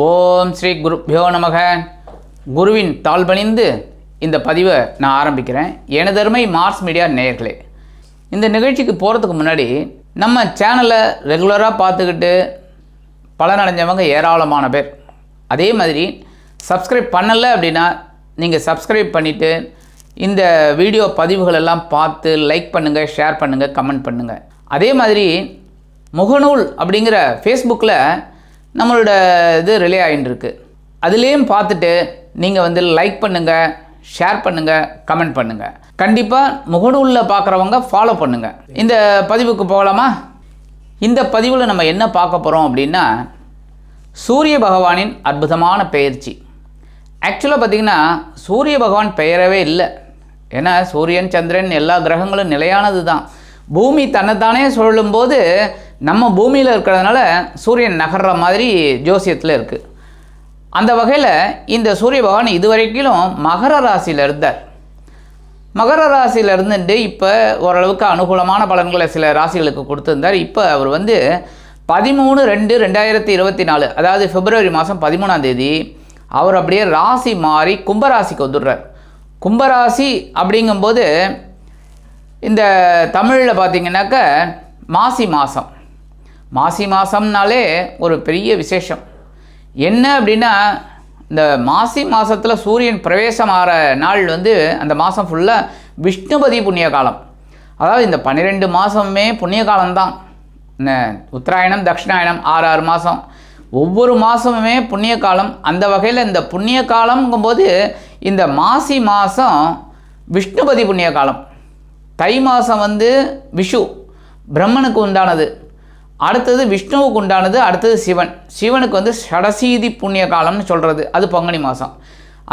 ஓம் ஸ்ரீ குருப்யோ நமக. குருவின் தாழ்பணிந்து இந்த பதிவை நான் ஆரம்பிக்கிறேன். எனதருமை மார்ஸ் மீடியா நேயர்களே இந்த நிகழ்ச்சிக்கு போகிறதுக்கு முன்னாடி நம்ம சேனலை ரெகுலராக பார்த்துக்கிட்டு பலனடைஞ்சவங்க ஏராளமான பேர். அதே மாதிரி சப்ஸ்கிரைப் பண்ணலை அப்படின்னா நீங்கள் சப்ஸ்கிரைப் பண்ணிவிட்டு இந்த வீடியோ பதிவுகள் எல்லாம் பார்த்து லைக் பண்ணுங்கள் ஷேர் பண்ணுங்கள் கமெண்ட் பண்ணுங்கள் அதே மாதிரி முகநூல் அப்படிங்கிற ஃபேஸ்புக்கில் நம்மளோட இது ரிலே ஆகிட்டுருக்கு அதுலேயும் பார்த்துட்டு நீங்கள் வந்து லைக் பண்ணுங்கள் ஷேர் பண்ணுங்கள் கமெண்ட் பண்ணுங்கள் கண்டிப்பாக முகநூலில் பார்க்குறவங்க ஃபாலோ பண்ணுங்கள் இந்த பதிவுக்கு போகலாமா? இந்த பதிவில் நம்ம என்ன பார்க்க போகிறோம் அப்படின்னா சூரிய பகவானின் அற்புதமான பெயர்ச்சி. ஆக்சுவலாக பார்த்திங்கன்னா சூரிய பகவான் பெயரவே இல்லை. ஏன்னா சூரியன் சந்திரன் எல்லா கிரகங்களும் நிலையானது தான் பூமி தன்னைத்தானே சொல்லும்போது நம்ம பூமியில் இருக்கிறதுனால சூரியன் நகர்ற மாதிரி ஜோசியத்தில் இருக்குது அந்த வகையில் இந்த சூரிய பகவான் இதுவரைக்கிலும் மகர ராசியில் இருந்தார். மகர ராசியில் இருந்துட்டு இப்போ ஓரளவுக்கு அனுகூலமான பலன்களை சில ராசிகளுக்கு கொடுத்துருந்தார். இப்போ அவர் வந்து பதிமூணு ரெண்டு ரெண்டாயிரத்தி இருபத்தி நாலு அதாவது பிப்ரவரி மாதம் பதிமூணாம் தேதி அவர் அப்படியே ராசி மாறி கும்பராசிக்கு வந்துடுறார். கும்பராசி அப்படிங்கும்போது இந்த தமிழில் பார்த்திங்கனாக்க மாசி மாதம் மாசி மாதம்னாலே ஒரு பெரிய விசேஷம். என்ன அப்படின்னா இந்த மாசி மாதத்தில் சூரியன் பிரவேசம் ஆகிற நாள் வந்து அந்த மாதம் ஃபுல்லாக விஷ்ணுபதி புண்ணிய காலம். அதாவது இந்த பன்னிரெண்டு மாதமுமே புண்ணிய காலம்தான் என்ன உத்தராயணம் தட்சிணாயணம் ஆறு ஆறு மாதம் ஒவ்வொரு மாதமுமே புண்ணிய காலம். அந்த வகையில் இந்த புண்ணிய காலம்ங்கும்போது இந்த மாசி மாதம் விஷ்ணுபதி புண்ணிய காலம். தை மாதம் வந்து விஷு பிரம்மனுக்கு உண்டானது. அடுத்தது விஷ்ணுவுக்கு உண்டானது அடுத்தது சிவன். சிவனுக்கு வந்து ஷடசீதி புண்ணிய காலம்னு சொல்கிறது அது பங்குனி மாதம்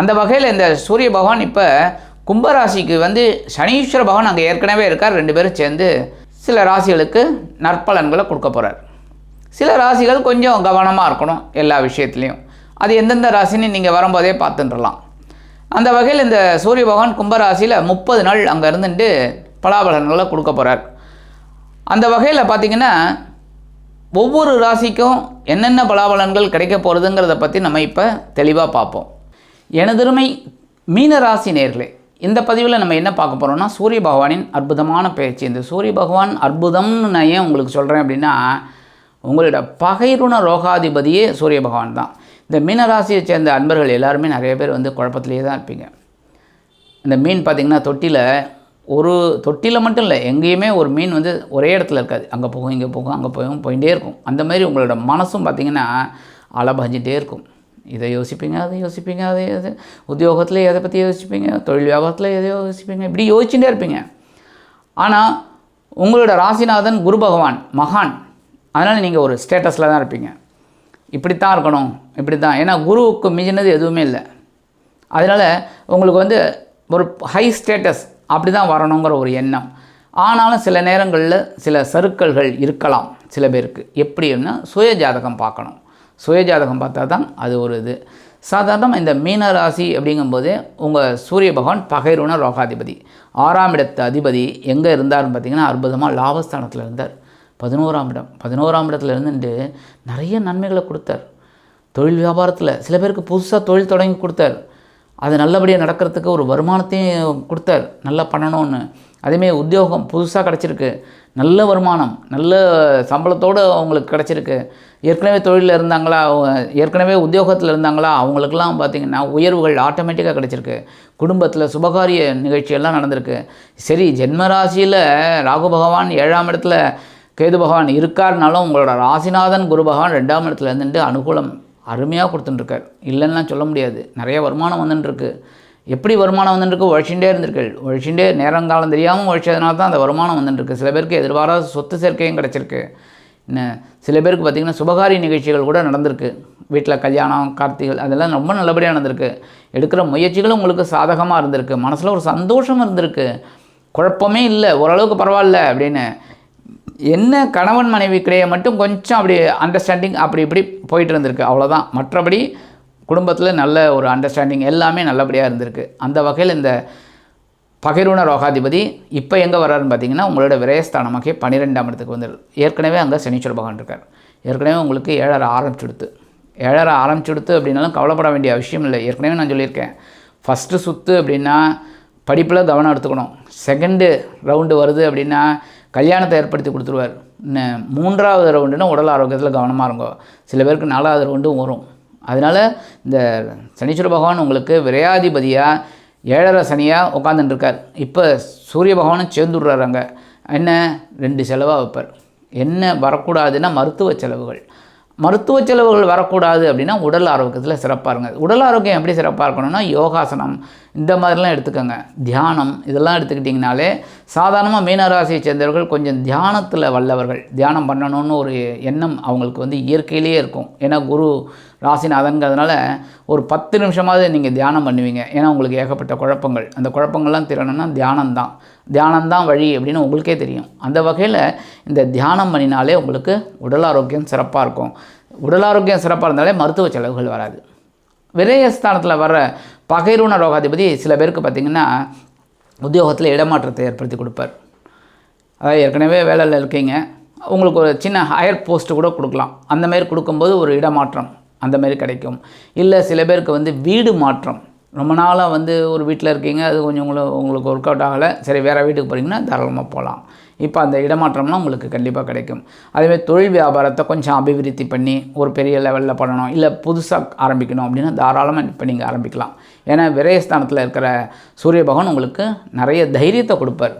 அந்த வகையில் இந்த சூரிய பகவான் இப்போ கும்பராசிக்கு வந்து சனீஸ்வர பகவான் அங்கே ஏற்கனவே இருக்கார். ரெண்டு பேரும் சேர்ந்து சில ராசிகளுக்கு நற்பலன்களை கொடுக்க போகிறார் சில ராசிகள் கொஞ்சம் கவனமாக இருக்கணும் எல்லா விஷயத்துலையும். அது எந்தெந்த ராசின்னு நீங்கள் வரும்போதே பார்த்துட்டுலாம் அந்த வகையில் இந்த சூரிய பகவான் கும்பராசியில் முப்பது நாள் அங்கே இருந்துட்டு பலாபலன்களை கொடுக்க போகிறார் அந்த வகையில் பார்த்திங்கன்னா ஒவ்வொரு ராசிக்கும் என்னென்ன பலாபலன்கள் கிடைக்க போகிறதுங்கிறத பற்றி நம்ம இப்போ தெளிவாக பார்ப்போம். எனதருமை மீன ராசி நேர்களே இந்த பதிவில் நம்ம என்ன பார்க்க போகிறோம்னா சூரிய பகவானின் அற்புதமான பயிற்சி. இந்த சூரிய பகவான் அற்புதம்னு நான் ஏன் உங்களுக்கு சொல்கிறேன் அப்படின்னா உங்களோட பகைருண ரோகாதிபதியே சூரிய பகவான் தான். இந்த மீனராசியை சேர்ந்த அன்பர்கள் எல்லாருமே நிறைய பேர் வந்து குழப்பத்திலேயே தான் இருப்பீங்க. இந்த மீன் பார்த்திங்கன்னா தொட்டியில் ஒரு தொட்டியில் மட்டும் இல்லை எங்கேயுமே ஒரு மீன் வந்து ஒரே இடத்துல இருக்காது. அங்கே போகும் இங்கே போகும் அங்கே போகும் போயிட்டே இருக்கும். அந்த மாதிரி உங்களோட மனசும் பார்த்திங்கன்னா அலபாஞ்சிட்டே இருக்கும். இதை யோசிப்பீங்க அதை யோசிப்பீங்க அதை இது உத்தியோகத்தில் எதை பற்றி யோசிப்பீங்க தொழில் வியாபாரத்தில் எதை யோசிப்பீங்க இப்படி யோசிச்சுட்டே இருப்பீங்க. ஆனால் உங்களோட ராசிநாதன் குரு பகவான் மகான் அதனால் நீங்கள் ஒரு ஸ்டேட்டஸில் தான் இருப்பீங்க. இப்படித்தான் இருக்கணும் இப்படி தான் ஏன்னா குருவுக்கு மிஞ்சினது எதுவுமே இல்லை. அதனால் உங்களுக்கு வந்து ஒரு ஹை ஸ்டேட்டஸ் அப்படி தான் வரணுங்கிற ஒரு எண்ணம். ஆனாலும் சில நேரங்களில் சில சறுக்கல்கள் இருக்கலாம் சில பேருக்கு. எப்படின்னா சுய ஜாதகம் பார்க்கணும். சுய ஜாதகம் பார்த்தா தான் அது ஒரு இது. சாதாரணமாக இந்த மீனராசி அப்படிங்கும்போது உங்கள் சூரிய பகவான் பகைருண ரோகாதிபதி ஆறாம் இடத்து அதிபதி எங்கே இருந்தார்னு பார்த்தீங்கன்னா அற்புதமாக லாபஸ்தானத்தில் இருந்தார். பதினோராம் இடம். பதினோராம் இடத்துல இருந்துட்டு நிறைய நன்மைகளை கொடுத்தார். தொழில் வியாபாரத்தில் சில பேருக்கு புதுசாக தொழில் தொடங்கி கொடுத்தார். அது நல்லபடியாக நடக்கிறதுக்கு ஒரு வருமானத்தையும் கொடுத்தார். நல்லா பண்ணணும்னு. அதேமாரி உத்தியோகம் புதுசாக கிடச்சிருக்கு. நல்ல வருமானம் நல்ல சம்பளத்தோடு அவங்களுக்கு கிடச்சிருக்கு. ஏற்கனவே தொழிலில் இருந்தாங்களா ஏற்கனவே உத்தியோகத்தில் இருந்தாங்களா அவங்களுக்கெல்லாம் பார்த்திங்கன்னா உயர்வுகள் ஆட்டோமேட்டிக்காக கிடச்சிருக்கு. குடும்பத்தில் சுபகாரிய நிகழ்ச்சியெல்லாம் நடந்திருக்கு. சரி ஜென்மராசியில் ராகு பகவான் ஏழாம் இடத்துல கேது பகவான் இருக்காருனாலும் உங்களோட ராசிநாதன் குரு பகவான் ரெண்டாம் இடத்துல இருந்துட்டு அனுகூலம் அருமையாக கொடுத்துட்டுருக்கார் இல்லைன்னா சொல்ல முடியாது. நிறைய வருமானம் வந்துட்டுருக்கு. எப்படி வருமானம் வந்துட்டுருக்கு? உழைச்சிட்டே இருந்திருக்கு நேரம் நேரங்காலம் தெரியாமல் உழைச்சதுனால தான் அந்த வருமானம் வந்துட்டுருக்கு. சில பேருக்கு எதிர்பாராத சொத்து சேர்க்கையும் கிடச்சிருக்கு. என்ன சில பேருக்கு பார்த்திங்கன்னா சுபகாரிய நிகழ்ச்சிகள் கூட நடந்திருக்கு. வீட்டில் கல்யாணம் கார்த்திகள் அதெல்லாம் ரொம்ப நல்லபடியாக நடந்திருக்கு. எடுக்கிற முயற்சிகளும் உங்களுக்கு சாதகமாக இருந்திருக்கு. மனசில் ஒரு சந்தோஷம் இருந்திருக்கு. குழப்பமே இல்லை. ஓரளவுக்கு பரவாயில்ல அப்படின்னு என்ன கணவன் மனைவி மனைவிக்கிடையே மட்டும் கொஞ்சம் அப்படி அண்டர்ஸ்டாண்டிங் அப்படி இப்படி போயிட்டு இருந்திருக்கு. அவ்வளோதான் மற்றபடி குடும்பத்தில் நல்ல ஒரு அண்டர்ஸ்டாண்டிங் எல்லாமே நல்லபடியாக இருந்திருக்கு. அந்த வகையில் இந்த பகிர்வுண ரோகாதிபதி இப்போ எங்கே வர்றாருன்னு பார்த்தீங்கன்னா உங்களோட விரயஸ்தானமாக பன்னிரெண்டாம் இடத்துக்கு வந்துடுது ஏற்கனவே அங்கே சனீஸ்வர பகவான் இருக்கார். ஏற்கனவே உங்களுக்கு ஏழரை ஆரம்பிச்சுடுத்து ஏழரை ஆரம்பிச்சுடுத்து அப்படின்னாலும் கவலைப்பட வேண்டிய அவசியம் இல்லை. ஏற்கனவே நான் சொல்லியிருக்கேன். ஃபஸ்ட்டு சுற்று அப்படின்னா படிப்பில் கவனம் எடுத்துக்கணும். செகண்டு ரவுண்டு வருது அப்படின்னா கல்யாணத்தை ஏற்படுத்தி கொடுத்துருவார். மூன்றாவது ரவுண்டுனா உடல் ஆரோக்கியத்தில் கவனமாக இருங்கோ. சில பேருக்கு நாலாவது ரவுண்டும் வரும். அதனால் இந்த சனீஸ்வர பகவான் உங்களுக்கு விரையாதிபதியாக ஏழரை சனியாக உட்காந்துட்டுருக்கார் இப்போ சூரிய பகவானும் சேர்ந்துடுறாரு அங்கே. என்ன? ரெண்டு செலவாக வைப்பார். என்ன வரக்கூடாதுன்னா மருத்துவ செலவுகள். மருத்துவ செலவுகள் வரக்கூடாது அப்படின்னா உடல் ஆரோக்கியத்தில் சிறப்பாக இருங்க. உடல் ஆரோக்கியம் எப்படி சிறப்பாக இருக்கணும்னா யோகாசனம். இந்த மாதிரிலாம் எடுத்துக்கோங்க. தியானம் இதெல்லாம் எடுத்துக்கிட்டிங்கனாலே சாதாரணமாக மீனராசியை சேர்ந்தவர்கள் கொஞ்சம் தியானத்தில் வல்லவர்கள். தியானம் பண்ணணும்னு ஒரு எண்ணம் அவங்களுக்கு வந்து இயற்கையிலேயே இருக்கும். ஏன்னா குரு ராசிநாதன்கிறதுனால ஒரு பத்து நிமிஷமாவது நீங்கள் தியானம் பண்ணுவீங்க. ஏன்னா உங்களுக்கு ஏகப்பட்ட குழப்பங்கள். அந்த குழப்பங்கள்லாம் திறனுன்னா தியானம் தான் தியானம் தான் வழி அப்படின்னு உங்களுக்கே தெரியும். அந்த வகையில் இந்த தியானம் பண்ணினாலே உங்களுக்கு உடல் ஆரோக்கியம் சிறப்பாக இருக்கும். உடல் ஆரோக்கியம் சிறப்பாக இருந்தாலே மருத்துவ செலவுகள் வராது. விரயஸ்தானத்தில் வர பகைரூண ரோகாதிபதி சில பேருக்கு பார்த்திங்கன்னா உத்தியோகத்தில் இடமாற்றத்தை ஏற்படுத்தி கொடுப்பார். அதாவது ஏற்கனவே வேலையில் இருக்கீங்க. உங்களுக்கு ஒரு சின்ன ஹையர் போஸ்ட்டு கூட கொடுக்கலாம். அந்த மாதிரி கொடுக்கும்போது ஒரு இடமாற்றம் அந்த மாதிரி கிடைக்கும். இல்லை சில பேருக்கு வந்து வீடு மாற்றம். ரொம்ப நாளாக வந்து ஒரு வீட்டில் இருக்கீங்க அது கொஞ்சம் உங்களுக்கு உங்களுக்கு ஒர்க் அவுட் ஆகலை. சரி வேறு வீட்டுக்கு போகிறீங்கன்னா தாராளமாக போகலாம். இப்போ அந்த இடமாற்றம்லாம் உங்களுக்கு கண்டிப்பாக கிடைக்கும். அதேமாதிரி தொழில் வியாபாரத்தை கொஞ்சம் அபிவிருத்தி பண்ணி ஒரு பெரிய லெவலில் பண்ணணும் இல்லை புதுசாக ஆரம்பிக்கணும் அப்படின்னா தாராளமாக இப்போ நீங்கள் ஆரம்பிக்கலாம். ஏன்னா விரயஸ்தானத்தில் இருக்கிற சூரிய பகவான் உங்களுக்கு நிறைய தைரியத்தை கொடுப்பார்.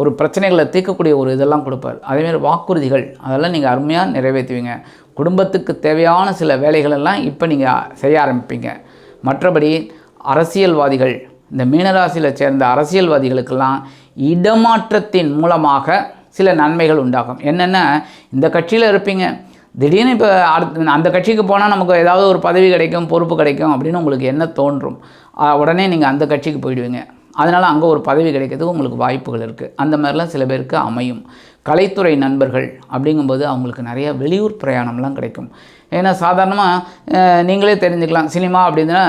ஒரு பிரச்சனைகளை தீர்க்கக்கூடிய ஒரு இதெல்லாம் கொடுப்பார். அதேமாதிரி வாக்குறுதிகள் அதெல்லாம் நீங்கள் அருமையாக நிறைவேற்றுவீங்க. குடும்பத்துக்கு தேவையான சில வேலைகளெல்லாம் இப்போ நீங்கள் செய்ய ஆரம்பிப்பீங்க. மற்றபடி அரசியல்வாதிகள் இந்த மீனராசியில் சேர்ந்த அரசியல்வாதிகளுக்கெல்லாம் இடமாற்றத்தின் மூலமாக சில நன்மைகள் உண்டாகும். என்னென்னா இந்த கட்சியில் இருப்பீங்க. திடீர்னு இப்போ அடுத்து அந்த கட்சிக்கு போனால் நமக்கு ஏதாவது ஒரு பதவி கிடைக்கும் பொறுப்பு கிடைக்கும் அப்படின்னு உங்களுக்கு என்ன தோன்றும்? உடனே நீங்கள் அந்த கட்சிக்கு போயிடுவீங்க. அதனால் அங்கே ஒரு பதவி கிடைக்கிறதுக்கு உங்களுக்கு வாய்ப்புகள் இருக்குது அந்த மாதிரிலாம் சில பேருக்கு அமையும். கலைத்துறை நண்பர்கள் அப்படிங்கும்போது அவங்களுக்கு நிறைய வெளியூர் பிரயாணம்லாம் கிடைக்கும். ஏன்னா சாதாரணமாக நீங்களே தெரிஞ்சுக்கலாம். சினிமா அப்படின்னா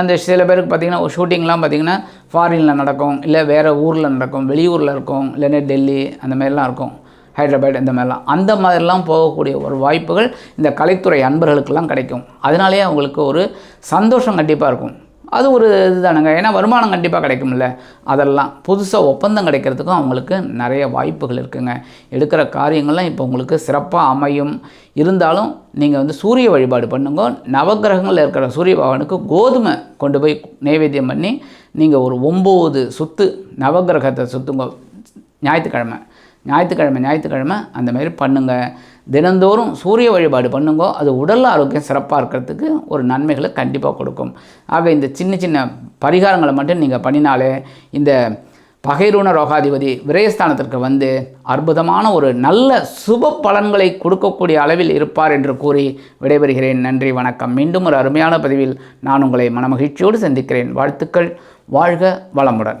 அந்த சில பேருக்கு பார்த்திங்கன்னா ஒரு ஷூட்டிங்லாம் பார்த்திங்கன்னா ஃபாரினில் நடக்கும். இல்லை வேறு ஊரில் நடக்கும். வெளியூரில் இருக்கும். இல்லைன்னா டெல்லி அந்த மாதிரிலாம் இருக்கும். ஹைதராபாத் இந்த மாதிரிலாம். அந்த மாதிரிலாம் போகக்கூடிய ஒரு வாய்ப்புகள் இந்த கலைத்துறை அன்பர்களுக்கெல்லாம் கிடைக்கும். அதனாலேயே அவங்களுக்கு ஒரு சந்தோஷம் கண்டிப்பாக இருக்கும். அது ஒரு இதுதானுங்க. ஏன்னா வருமானம் கண்டிப்பாக கிடைக்கும்ல. அதெல்லாம் புதுசாக ஒப்பந்தம் கிடைக்கிறதுக்கும் அவங்களுக்கு நிறைய வாய்ப்புகள் இருக்குங்க. எடுக்கிற காரியங்கள்லாம் இப்போ உங்களுக்கு சிறப்பாக அமையும். இருந்தாலும் நீங்கள் வந்து சூரிய வழிபாடு பண்ணுங்க. நவக்கிரகங்களில் இருக்கிற சூரிய பகவானுக்கு கோதுமை கொண்டு போய் நைவேத்தியம் பண்ணி நீங்கள் ஒரு ஒம்பது சுத்து நவக்கிரகத்தை சுற்றுங்க ஞாயிற்றுக்கிழமை. ஞாயிற்றுக்கிழமை ஞாயிற்றுக்கிழமை அந்த மாதிரி பண்ணுங்கள் தினந்தோறும் சூரிய வழிபாடு பண்ணுங்கோ. அது உடல் ஆரோக்கியம் சிறப்பாக இருக்கிறதுக்கு ஒரு நன்மைகளை கண்டிப்பாக கொடுக்கும். ஆக இந்த சின்ன சின்ன பரிகாரங்களை மட்டும் நீங்கள் பண்ணினாலே இந்த பகைரூண ரோகாதிபதி விரயஸ்தானத்திற்கு வந்து அற்புதமான ஒரு நல்ல சுப பலன்களை கொடுக்கக்கூடிய அளவில் இருப்பார் என்று கூறி விடைபெறுகிறேன். நன்றி வணக்கம். மீண்டும் ஒரு அருமையான பதிவில் நான் உங்களை மனமகிழ்ச்சியோடு சந்திக்கிறேன். வாழ்த்துக்கள். வாழ்க வளமுடன்.